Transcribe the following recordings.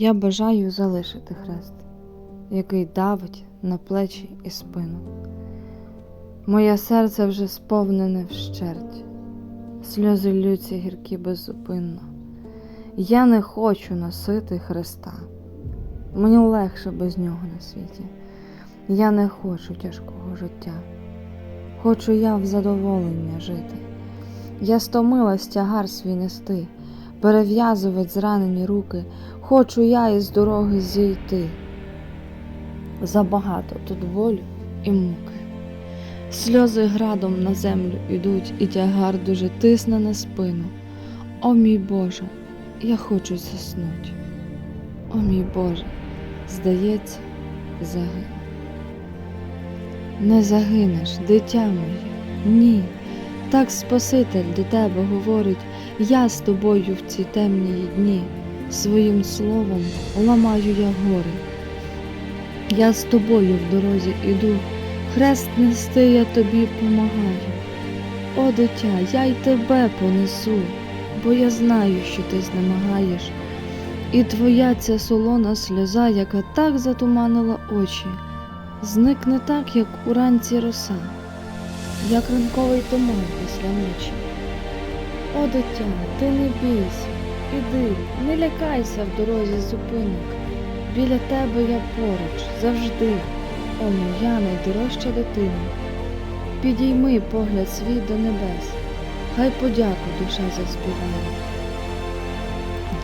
Я бажаю залишити хрест, який давить на плечі і спину. Моє серце вже сповнене вщерть, сльози ллються гіркі беззупинно. Я не хочу носити хреста. Мені легше без нього на світі. Я не хочу тяжкого життя. Хочу я в задоволення жити. Я стомилась тягар свій нести, перев'язувати зранені руки. Хочу я із дороги зійти. Забагато тут болю і муки. Сльози градом на землю ідуть, і тягар дуже тисне на спину. О мій Боже, я хочу заснуть. О мій Боже, здається, загину. Не загинеш, дитя моє, ні. Так Спаситель до тебе говорить, я з тобою в ці темні дні, своїм словом ламаю я гори. Я з тобою в дорозі іду, хрест нести я тобі помагаю. О, дитя, я й тебе понесу, бо я знаю, що ти знемагаєш. І твоя ця солона сльоза, яка так затуманила очі, зникне так, як уранці роса, як ранковий туман після ночі. О, дитя, ти не бійся, іди, не лякайся в дорозі зупинок. Біля тебе я поруч завжди, о моя найдорожча дитина. Підійми погляд свій до небес, хай подяку душа заспіває.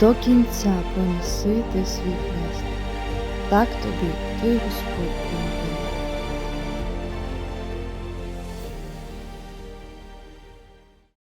До кінця понеси ти свій хрест, так тобі твій Господь.